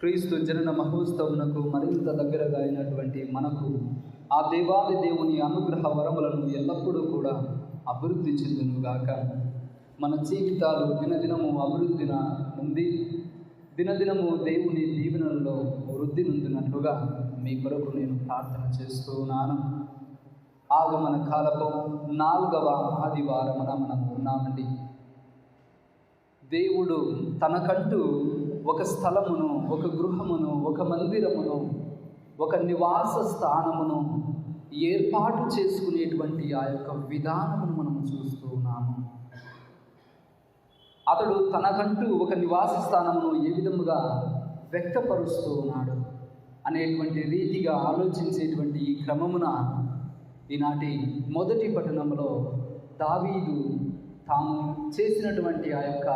క్రీస్తు జనన మహోత్సవమునకు మరింత దగ్గరగా అయినటువంటి మనకు ఆ దేవాది దేవుని అనుగ్రహ వరములను ఎల్లప్పుడూ కూడా అభివృద్ధి చెందునుగాక. మన జీవితాలు దినదినము అభివృద్ధిన ఉంది దినదినము దేవుని దీవెనల్లో వృద్ధి నొందినట్లుగా మీ కొరకు నేను ప్రార్థన చేస్తూ ఉన్నాను. ఆగమన కాలపు నాలుగవ ఆదివారమున మనం ఉన్నామండి. దేవుడు తనకంటూ ఒక స్థలమును ఒక గృహమును ఒక మందిరమును ఒక నివాస స్థానమును ఏర్పాటు చేసుకునేటువంటి ఆ యొక్క విధానమును మనము చూస్తూ ఉన్నాము. అతడు తనకంటూ ఒక నివాస స్థానమును ఏ విధముగా వ్యక్తపరుస్తూ ఉన్నాడు అనేటువంటి రీతిగా ఆలోచించేటువంటి ఈ క్రమమున ఈనాటి మొదటి పట్టణంలో దావీదు తాను చేసినటువంటి ఆ యొక్క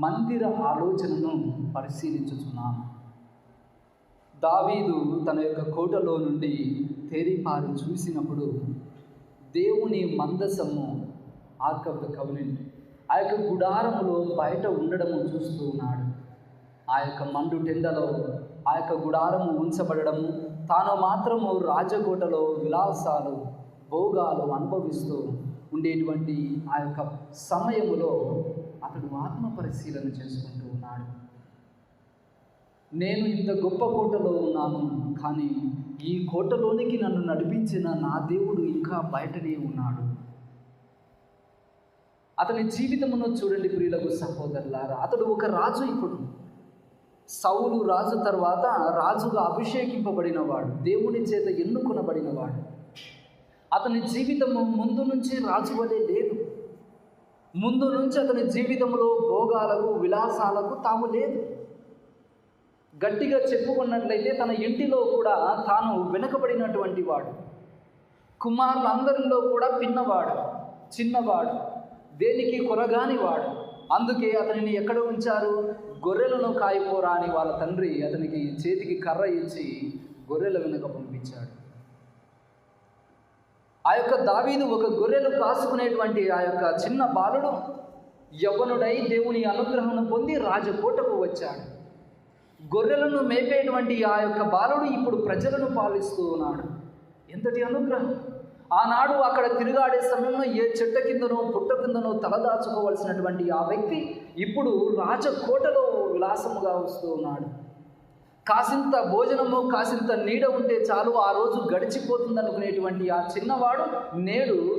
మందిర ఆలోచనను పరిశీలించుచున్నాను. దావీదు తన యొక్క కోటలో నుండి తేరిపారి చూసినప్పుడు దేవుని మందసము ఆర్క్ ఆఫ్ ద కవనెంట్ ఆ యొక్క గుడారములో బయట ఉండడము చూస్తూ ఉన్నాడు. ఆ యొక్క మండు టెండలో ఆ యొక్క గుడారము ఉంచబడము తాను మాత్రము రాజకోటలో విలాసాలు భోగాలు అనుభవిస్తూ ఉండేటువంటి ఆ యొక్క సమయములో అతడు ఆత్మ పరిశీలన చేసుకుంటూ ఉన్నాడు. నేను ఇంత గొప్ప కోటలో ఉన్నాను కానీ ఈ కోటలోనికి నన్ను నడిపించిన నా దేవుడు ఇంకా బయటనే ఉన్నాడు. అతని జీవితమును చూడండి ప్రియులకు సహోదరులారా అతడు ఒక రాజు ఇప్పుడు. సౌలు రాజు తర్వాత రాజుగా అభిషేకింపబడినవాడు దేవుని చేత ఎన్నుకొనబడినవాడు. అతని జీవితము ముందు నుంచి రాజు వలె లేదు. ముందు నుంచి అతని జీవితంలో భోగాలకు విలాసాలకు తాము లేదు. గట్టిగా చెప్పుకున్నట్లయితే తన ఇంటిలో కూడా తాను వెనుకబడినటువంటి వాడు. కుమారులందరిలో కూడా పిన్నవాడు చిన్నవాడు దేనికి కొరగాని వాడు. అందుకే అతనిని ఎక్కడ ఉంచారు? గొర్రెలను కాయిపోరా అని వాళ్ళ తండ్రి అతనికి చేతికి కర్ర ఇచ్చి గొర్రెల వెనుక పంపించాడు. ఆ యొక్క దావీదు ఒక గొర్రెలు కాసుకునేటువంటి ఆ యొక్క చిన్న బాలుడు యవ్వనుడై దేవుని అనుగ్రహం పొంది రాజకోటకు వచ్చాడు. గొర్రెలను మేపేటువంటి ఆ యొక్క బాలుడు ఇప్పుడు ప్రజలను పాలిస్తూ ఉన్నాడు. ఎంతటి అనుగ్రహం! ఆనాడు అక్కడ తిరుగాడే సమయంలో ఏ చెట్ట కిందనో పుట్ట కిందనో తలదాచుకోవలసినటువంటి ఆ వ్యక్తి ఇప్పుడు రాజకోటలో విలాసముగా వస్తూ ఉన్నాడు. కాసింత భోజనము కాసింత నీడ ఉంటే చాలు ఆ రోజు గడిచిపోతుంది అనుకునేటువంటి ఆ చిన్నవాడు నేడు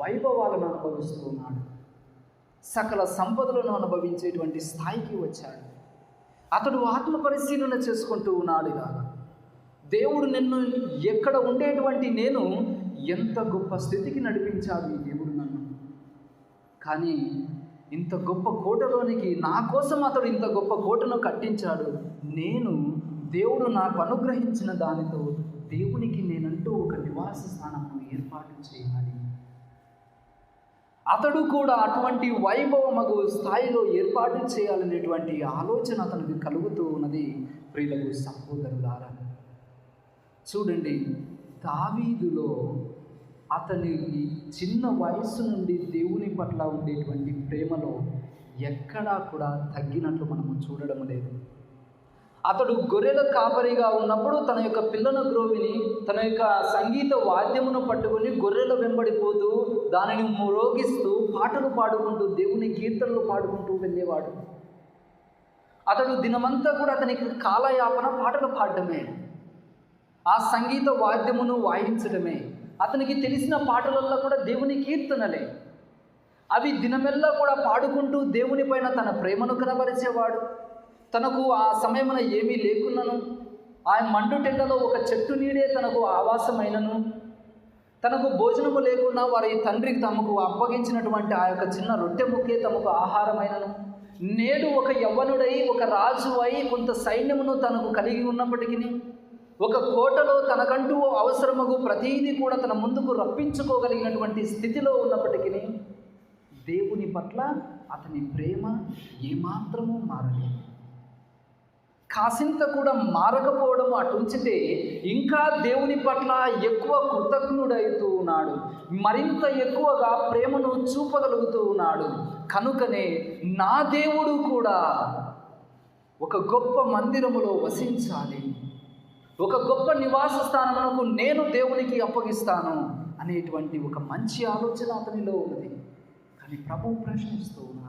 వైభవాలను అనుభవిస్తున్నాడు సకల సంపదలను అనుభవించేటువంటి స్థాయికి వచ్చాడు. అతడు ఆత్మ పరిశీలన చేసుకుంటూ ఉన్నాడు ఇలాగా. దేవుడు నిన్ను ఎక్కడ ఉండేటువంటి నేను ఎంత గొప్ప స్థితికి నడిపించాడు ఈ దేవుడు నన్ను. కానీ ఇంత గొప్ప కోటలోనికి నా కోసం అతడు ఇంత గొప్ప కోటను కట్టించాడు. నేను దేవుడు నాకు అనుగ్రహించిన దానితో దేవునికి నేనంటూ ఒక నివాస స్థానము ఏర్పాటు చేయాలి. అతడు కూడా అటువంటి వైభవమగు స్థాయిలో ఏర్పాటు చేయాలనేటువంటి ఆలోచన అతనికి కలుగుతూ ఉన్నది. ప్రియులకు సహోదరులారా చూడండి దావీదులో అతని చిన్న వయస్సు నుండి దేవుని పట్ల ఉండేటువంటి ప్రేమలో ఎక్కడా కూడా తగ్గినట్లు మనము చూడడం లేదు. అతడు గొర్రెల కాపరిగా ఉన్నప్పుడు తన యొక్క పిల్లల గ్రోవిని తన యొక్క సంగీత వాద్యమును పట్టుకొని గొర్రెల వెంబడిపోతూ దానిని మ్రోగిస్తూ పాటలు పాడుకుంటూ దేవుని కీర్తనలు పాడుకుంటూ వెళ్ళేవాడు. అతడు దినమంతా కూడా అతనికి కాలయాపన పాటలు పాడటమే ఆ సంగీత వాద్యమును వాయించడమే అతనికి తెలిసిన పాటలలో కూడా దేవుని కీర్తనలే. అవి దినమెల్లా కూడా పాడుకుంటూ దేవుని పైన తన ప్రేమను కనబరిచేవాడు. తనకు ఆ సమయమున ఏమీ లేకున్నను. ఆయన మండుటెండలో ఒక చెట్టు నీడే తనకు ఆవాసమైనను. తనకు భోజనము లేకున్నా వారి తండ్రికి తమకు అప్పగించినటువంటి ఆ యొక్క చిన్న రొట్టె ముక్కే తమకు ఆహారమైనను. నేడు ఒక యవ్వనుడై ఒక రాజు అయి కొంత సైన్యమును తనకు కలిగి ఉన్నప్పటికీ ఒక కోటలో తనకంటూ అవసరముకు ప్రతీది కూడా తన ముందుకు రప్పించుకోగలిగినటువంటి స్థితిలో ఉన్నప్పటికీ దేవుని పట్ల అతని ప్రేమ ఏమాత్రమూ మారలేదు. కాసింత కూడా మారకపోవడం అటుంచితే ఇంకా దేవుని పట్ల ఎక్కువ కృతజ్ఞుడైతూ ఉన్నాడు మరింత ఎక్కువగా ప్రేమను చూపగలుగుతూ ఉన్నాడు కనుకనే నా దేవుడు కూడా ఒక గొప్ప మందిరములో వసించాలి. ఒక గొప్ప నివాస స్థానమునకు నేను దేవునికి అప్పగిస్తాను అనేటువంటి ఒక మంచి ఆలోచన అతనిలో ఉన్నది. కానీ ప్రభు ప్రశ్నిస్తూ ఉన్నాడు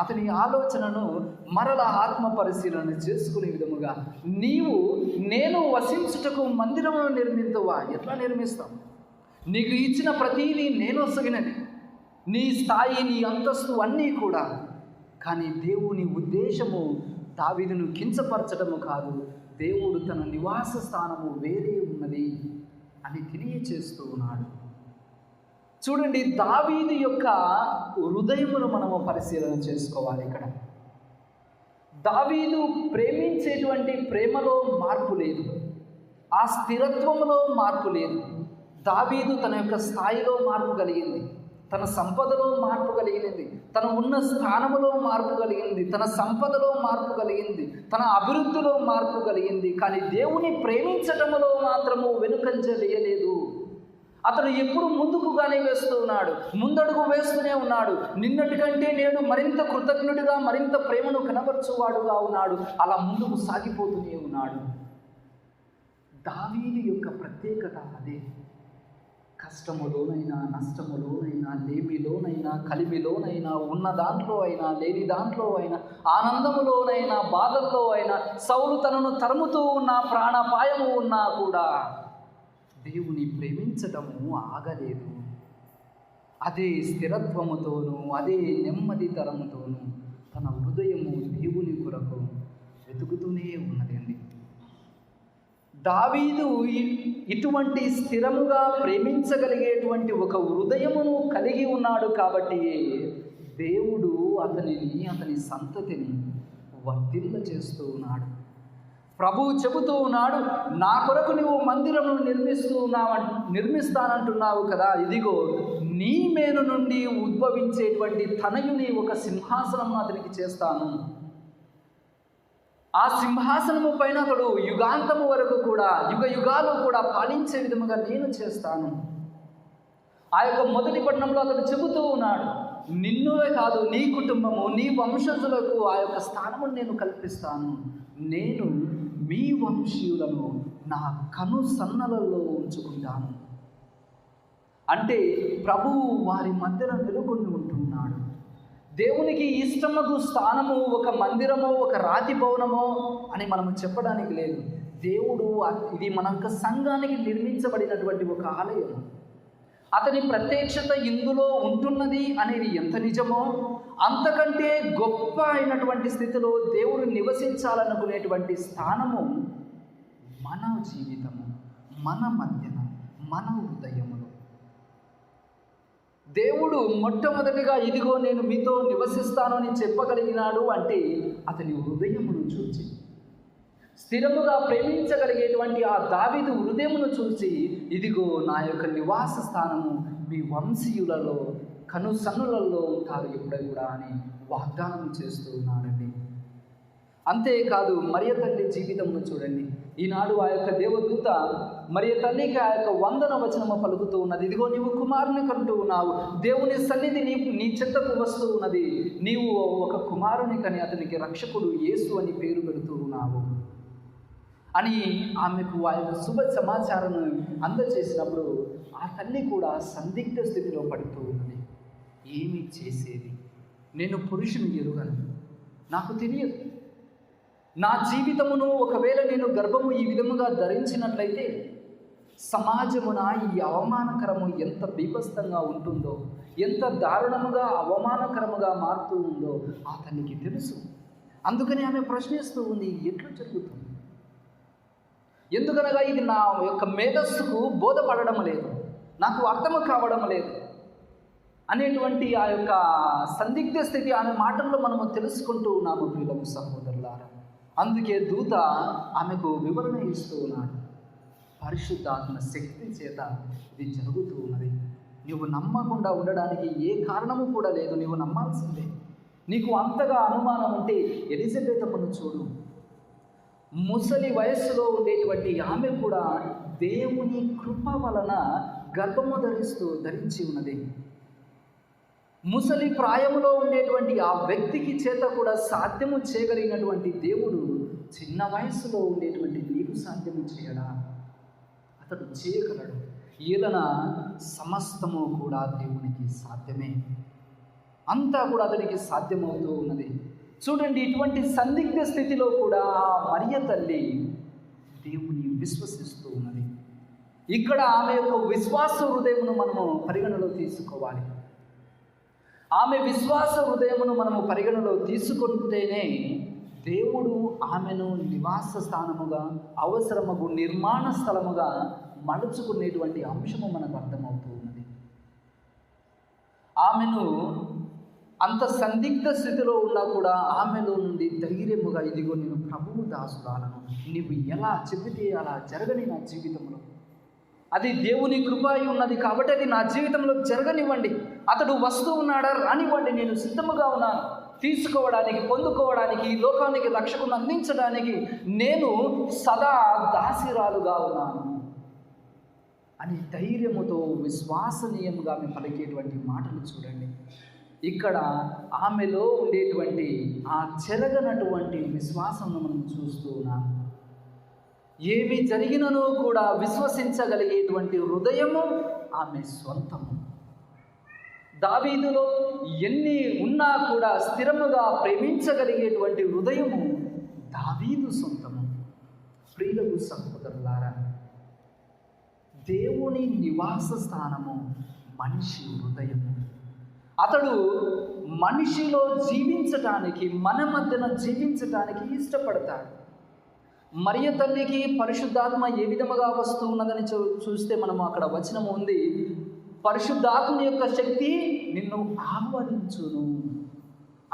అతని ఆలోచనను మరల ఆత్మ పరిశీలన చేసుకునే విధముగా నీవు నేను వసించుటకు మందిరమును నిర్మించవా ఎట్లా నిర్మిస్తావు? నీకు ఇచ్చిన ప్రతీది నేను వసగినది నీ స్థాయి నీ అంతస్తు అన్నీ కూడా. కానీ దేవుని ఉద్దేశము దావిదును కించపరచడము కాదు. దేవుడు తన నివాస స్థానము వేరే ఉన్నది అని తెలియచేస్తూ ఉన్నాడు. చూడండి దావీదు యొక్క హృదయమును మనము పరిశీలన చేసుకోవాలి ఇక్కడ. దావీదు ప్రేమించేటువంటి ప్రేమలో మార్పు లేదు. ఆ స్థిరత్వంలో మార్పు లేదు. దావీదు తన యొక్క స్థాయిలో మార్పు కలిగింది. తన సంపదలో మార్పు కలిగింది. తన ఉన్న స్థానములో మార్పు కలిగింది. తన సంపదలో మార్పు కలిగింది. తన అభివృద్ధిలో మార్పు కలిగింది. కానీ దేవుని ప్రేమించటములో మాత్రము వెనుకంజ వేయలేదు. అతను ఎప్పుడు ముందుకుగానే వేస్తూ ఉన్నాడు ముందడుగు వేస్తూనే ఉన్నాడు. నిన్నటి కంటే నేను మరింత కృతజ్ఞుడిగా మరింత ప్రేమను కనబరచువాడుగా ఉన్నాడు. అలా ముందుకు సాగిపోతూనే ఉన్నాడు. దావీది యొక్క ప్రత్యేకత అదే. కష్టములోనైనా నష్టములోనైనా లేమిలోనైనా కలిమిలోనైనా ఉన్న దాంట్లో అయినా లేని దాంట్లో అయినా ఆనందములోనైనా బాధల్లో అయినా సౌలు తనను తరుముతూ ఉన్న ప్రాణాపాయము ఉన్నా కూడా దేవుని ప్రేమించటము ఆగలేదు. అదే స్థిరత్వముతోనూ అదే నెమ్మది తరముతోనూ తన హృదయము దేవుని కొరకు వెతుకుతూనే ఉన్నది అండి. దావీదు ఇటువంటి స్థిరముగా ప్రేమించగలిగేటువంటి ఒక హృదయమును కలిగి ఉన్నాడు కాబట్టి దేవుడు అతనిని అతని సంతతిని వర్తిల్ల చేస్తూ ఉన్నాడు. ప్రభువు చెబుతూ ఉన్నాడు నా కొరకు నువ్వు మందిరమును నిర్మిస్తూ ఉన్నావు నిర్మిస్తానంటున్నావు కదా ఇదిగో నీ మేను నుండి ఉద్భవించేటువంటి తనయుని ఒక సింహాసనం అతనికి చేస్తాను. ఆ సింహాసనము పైన అతడు యుగాంతము వరకు కూడా యుగ యుగాలు కూడా పాలించే విధముగా నేను చేస్తాను. ఆ యొక్క మొదటి పట్టణంలో అతడు చెబుతూ ఉన్నాడు నిన్నువే కాదు నీ కుటుంబము నీ వంశజులకు ఆ యొక్క స్థానము నేను కల్పిస్తాను. నేను మీ వంశీయులను నా కను సన్నలలో ఉంచుకుంటాను. అంటే ప్రభువు వారి మధ్యన నెలకొని ఉంటున్నాడు. దేవునికి ఇష్టముకు స్థానము ఒక మందిరమో ఒక రాతి భవనమో అని మనం చెప్పడానికి లేదు. దేవుడు ఇది మన యొక్క సంఘానికి నిర్మించబడినటువంటి ఒక ఆలయం. అతని ప్రత్యక్షత ఇందులో ఉంటున్నది అనేది ఎంత నిజమో అంతకంటే గొప్ప అయినటువంటి స్థితిలో దేవుడు నివసించాలనుకునేటువంటి స్థానము మన జీవితము మన మధ్యన మన హృదయములు. దేవుడు మొట్టమొదటిగా ఇదిగో నేను మీతో నివసిస్తాను అని చెప్పగలిగినాడు అంటే అతని హృదయమును చూచి స్థిరముగా ప్రేమించగలిగేటువంటి ఆ దావీదు హృదయమును చూసి ఇదిగో నా యొక్క నివాస స్థానము మీ వంశీయులలో కనుసన్నులలో ఉంటారు ఎప్పుడై కూడా అని వాగ్దానం చేస్తూ ఉన్నాడండి. అంతేకాదు మరియ తల్లి జీవితంను చూడండి. ఈనాడు ఆ యొక్క దేవదూత మరియ తల్లికి ఆ యొక్క వందన వచనము పలుకుతూ ఉన్నది. ఇదిగో నీవు కుమారుని కంటూ ఉన్నావు. దేవుని సన్నిధి నీ నీ చెత్తకు వస్తూ ఉన్నది. నీవు ఒక కుమారుని కని అతనికి రక్షకుడు యేసు అని పేరు పెడుతూ ఉన్నావు. అని ఆమెకు వారి యొక్క శుభ సమాచారం అందజేసినప్పుడు ఆ తల్లి కూడా సందిగ్ధ స్థితిలో పడుతూ ఉన్నది ఏమి చేసేది? నేను పురుషుని ఎరుగను. నాకు తెలియదు. నా జీవితమును ఒకవేళ నేను గర్భము ఈ విధముగా ధరించినట్లయితే సమాజమున ఈ అవమానకరము ఎంత బీభత్సంగా ఉంటుందో ఎంత దారుణముగా అవమానకరముగా మారుతూ ఉందో ఆ తల్లికి తెలుసు. అందుకని ఆమె ప్రశ్నిస్తూ ఉంది ఎట్లు జరుగుతుంది? ఎందుకనగా ఇది నా యొక్క మేధస్సుకు బోధపడడం లేదు నాకు అర్థము కావడం లేదు అనేటువంటి ఆ యొక్క సందిగ్ధ స్థితి ఆమె మాటల్లో మనము తెలుసుకుంటూ ఉన్నాము ప్రియులకు సహోదరులారా. అందుకే దూత ఆమెకు వివరణ ఇస్తూ ఉన్నాడు. పరిశుద్ధాత్మ శక్తి చేత ఇది జరుగుతూ ఉన్నది. నువ్వు నమ్మకుండా ఉండడానికి ఏ కారణము కూడా లేదు నువ్వు నమ్మాల్సిందే. నీకు అంతగా అనుమానం ఉంటే ఎలిజబెత్ అమ్మను చూడు. ముసలి వయస్సులో ఉండేటువంటి ఆమె కూడా దేవుని కృప వలన గర్భము ధరిస్తూ ధరించి ఉన్నది. ముసలి ప్రాయములో ఉండేటువంటి ఆ వ్యక్తికి చేత కూడా సాధ్యము చేయగలిగినటువంటి దేవుడు చిన్న వయసులో ఉండేటువంటి నీకు సాధ్యము చేయడా? అతడు చేయగలడు. ఈలన సమస్తము కూడా దేవునికి సాధ్యమే. అంతా కూడా అతనికి సాధ్యమవుతూ ఉన్నది. చూడండి ఇటువంటి సందిగ్ధ స్థితిలో కూడా ఆ మరియ తల్లి దేవుని విశ్వసిస్తూ ఉన్నది. ఇక్కడ ఆమె యొక్క విశ్వాస హృదయమును మనము పరిగణలో తీసుకోవాలి. ఆమె విశ్వాస హృదయమును మనము పరిగణలో తీసుకుంటేనే దేవుడు ఆమెను నివాస స్థానముగా అవసరమగు నిర్మాణ స్థలముగా మలుచుకునేటువంటి అంశము మనకు అర్థమవుతూ ఉన్నది. ఆమెను అంత సందిగ్ధ స్థితిలో ఉన్నా కూడా ఆమెలో నుండి ధైర్యముగా ఇదిగో నేను ప్రభువు దాసురాలను నీవు ఎలా చెబితే అలా జరగని నా జీవితంలో. అది దేవుని కృపాయి ఉన్నది కాబట్టి అది నా జీవితంలో జరగనివ్వండి. అతడు వస్తూ ఉన్నాడా రానివ్వండి. నేను సిద్ధముగా ఉన్నాను. తీసుకోవడానికి పొందుకోవడానికి ఈ లోకానికి రక్షకును అందించడానికి నేను సదా దాసిరాలుగా ఉన్నాను. అని ధైర్యముతో విశ్వాసనీయముగా ఆమె పలికేటువంటి మాటలు చూడండి. ఇక్కడ ఆమెలో ఉండేటువంటి ఆ చెరగనటువంటి విశ్వాసంను మనం చూస్తూ ఉన్నాం. ఏమి జరిగినను కూడా విశ్వసించగలిగేటువంటి హృదయము ఆమె సొంతము దావీదులో ఎన్ని ఉన్నా కూడా స్థిరముగా ప్రేమించగలిగేటువంటి హృదయము దావీదు సొంతము. ప్రియులకు సహోదరులారా దేవుని నివాస స్థానము మనిషి హృదయము. అతడు మనిషిలో జీవించటానికి మన మధ్యన జీవించటానికి ఇష్టపడతాడు. మరియ తల్లికి పరిశుద్ధాత్మ ఏ విధముగా వస్తూ ఉన్నదని చూ చూస్తే మనము అక్కడ వచనం ఉంది పరిశుద్ధాత్మ యొక్క శక్తి నిన్ను ఆవరించును.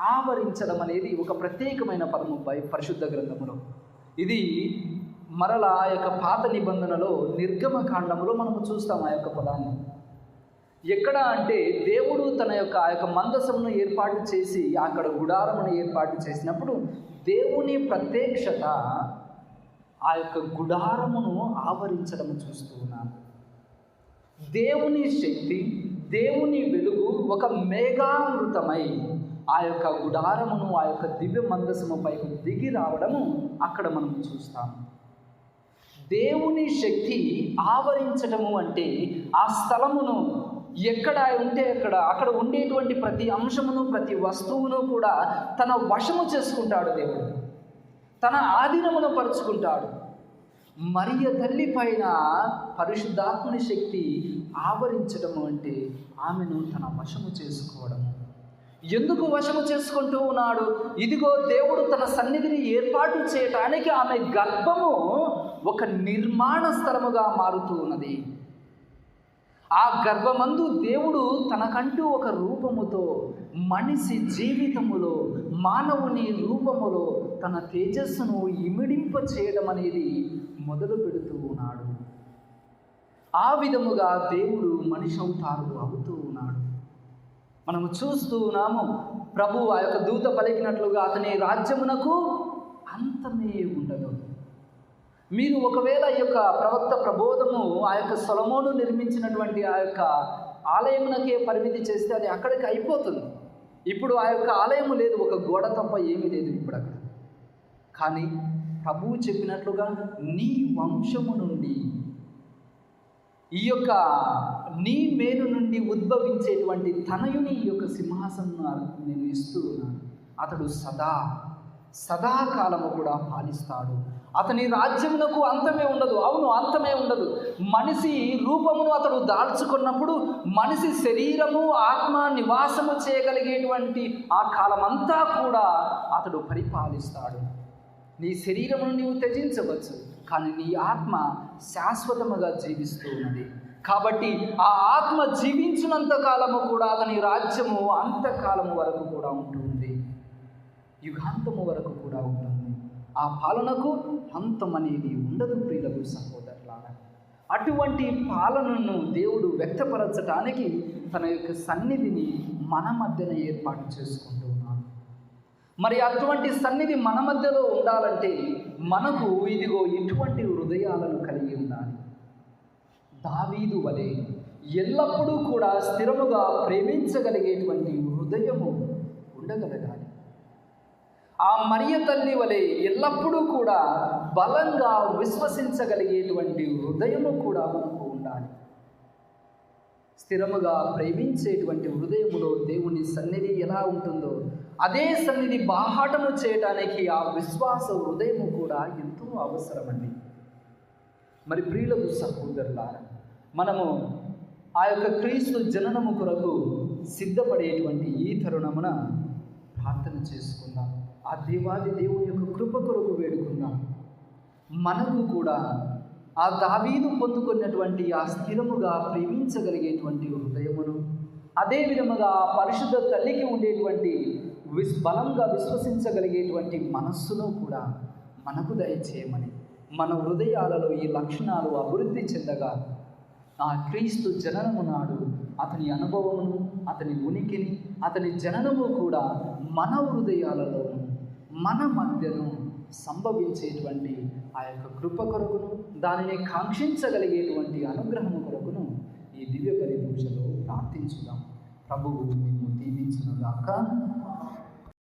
ఆవరించడం అనేది ఒక ప్రత్యేకమైన పదము పై పరిశుద్ధ గ్రంథములో. ఇది మరలా ఆ యొక్క పాత నిబంధనలో నిర్గమ కాండములో మనము చూస్తాం ఆ యొక్క పదాన్ని. ఎక్కడ అంటే దేవుడు తన యొక్క ఆ యొక్క మందసమును ఏర్పాటు చేసి అక్కడ గుడారమును ఏర్పాటు చేసినప్పుడు దేవుని ప్రత్యక్షత ఆ యొక్క గుడారమును ఆవరించడం చూస్తూ ఉన్నాను దేవుని శక్తి దేవుని వెలుగు ఒక మేఘామృతమై ఆ యొక్క గుడారమును ఆ యొక్క దివ్య మందసము పైకి దిగి రావడము అక్కడ మనం చూస్తాము దేవుని శక్తి ఆవరించడము అంటే ఆ స్థలమును ఎక్కడ ఉంటే అక్కడ అక్కడ ఉండేటువంటి ప్రతి అంశమును ప్రతి వస్తువును కూడా తన వశము చేసుకుంటాడు దేవుడు. తన ఆధీనమును పరుచుకుంటాడు. మరియ తల్లి పైన పరిశుద్ధాత్మని శక్తి ఆవరించడము అంటే ఆమెను తన వశము చేసుకోవడం. ఎందుకు వశము చేసుకుంటూ ఉన్నాడు? ఇదిగో దేవుడు తన సన్నిధిని ఏర్పాటు చేయటానికి ఆమె గర్భము ఒక నిర్మాణ స్థలముగా మారుతూ ఉన్నది. ఆ గర్భమందు దేవుడు తనకంటూ ఒక రూపముతో మనిషి జీవితములో మానవుని రూపములో తన తేజస్సును ఇమిడింప చేయడం అనేది మొదలు పెడుతూ ఉన్నాడు. ఆ విధముగా దేవుడు మనిషి అవుతారు అవుతూ ఉన్నాడు. మనము చూస్తూ ఉన్నాము ప్రభు ఆ యొక్క దూత పలికినట్లుగా అతని రాజ్యమునకు అంతమే ఉండదు. మీరు ఒకవేళ ఈ యొక్క ప్రవక్త ప్రబోధము ఆ యొక్క సొలమోను నిర్మించినటువంటి ఆ యొక్క ఆలయమునకే పరిమితి చేస్తే అది అక్కడికి అయిపోతుంది. ఇప్పుడు ఆ యొక్క ఆలయము లేదు ఒక గోడ తప్ప ఏమీ లేదు ఇప్పుడు అక్కడ. కానీ ప్రభువు చెప్పినట్లుగా నీ వంశము నుండి ఈ యొక్క నీ మేలు నుండి ఉద్భవించేటువంటి తనయుని ఈ యొక్క సింహాసనం నేను ఇస్తూ ఉన్నాను. అతడు సదా సదాకాలము కూడా పాలిస్తాడు. అతని రాజ్యమునకు అంతమే ఉండదు. అవును అంతమే ఉండదు. మనిషి రూపమును అతడు దాల్చుకున్నప్పుడు మనిషి శరీరము ఆత్మ నివాసము చేయగలిగేటువంటి ఆ కాలమంతా కూడా అతడు పరిపాలిస్తాడు. నీ శరీరమును నీవు త్యజించవచ్చు కానీ నీ ఆత్మ శాశ్వతముగా జీవిస్తూ ఉన్నది. కాబట్టి ఆ ఆత్మ జీవించినంత కాలము కూడా అతని రాజ్యము అంతకాలము వరకు కూడా ఉంటుంది యుగాంతము వరకు కూడా ఉంటుంది. ఆ పాలనకు అంతం అనేది ఉండదు ప్రియులకు సహోదరులారా. అటువంటి పాలనను దేవుడు వ్యక్తపరచడానికి తన యొక్క సన్నిధిని మన మధ్యన ఏర్పాటు చేసుకుంటూ ఉన్నాడు. మరి అటువంటి సన్నిధి మన మధ్యలో ఉండాలంటే మనకు ఇదిగో ఇటువంటి హృదయాలను కలిగి ఉండాలి. దావీదు వలె ఎల్లప్పుడూ కూడా స్థిరముగా ప్రేమించగలిగేటువంటి హృదయము ఉండగలగాలి. ఆ మరియ తల్లి వలె ఎల్లప్పుడూ కూడా బలంగా విశ్వసించగలిగేటువంటి హృదయము కూడా మనకు ఉండాలి. స్థిరముగా ప్రేమించేటువంటి హృదయములో దేవుని సన్నిధి ఎలా ఉంటుందో అదే సన్నిధి బాహాటము చేయడానికి ఆ విశ్వాస హృదయము కూడా ఎంతో అవసరమండి. మరి ప్రియులకు సహోదరులారా మనము ఆ యొక్క క్రీస్తు జననము కొరకు సిద్ధపడేటువంటి ఈ తరుణమున ప్రార్థన చేసుకుందాం. ఆ దేవాది దేవుని యొక్క కృప కొరకు వేడుకుందాం. మనకు కూడా ఆ దావీదు పొందుకున్నటువంటి ఆ స్థిరముగా ప్రేమించగలిగేటువంటి హృదయమును అదే విధముగా ఆ పరిశుద్ధ తల్లికి ఉండేటువంటి విస్ బలంగా విశ్వసించగలిగేటువంటి మనస్సును కూడా మనకు దయచేయమని మన హృదయాలలో ఈ లక్షణాలు అభివృద్ధి చెందగా ఆ క్రీస్తు జననము నాడు అతని అనుభవమును అతని ఉనికిని అతని జననము కూడా మన హృదయాలలో మన మధ్యను సంభవించేటువంటి ఆ యొక్క కృప కొరకును దానిని కాంక్షించగలిగేటువంటి అనుగ్రహము కొరకును ఈ దివ్య పరిపూజలో ప్రార్థించుదాం. ప్రభువు మేము దీవించునుగాక.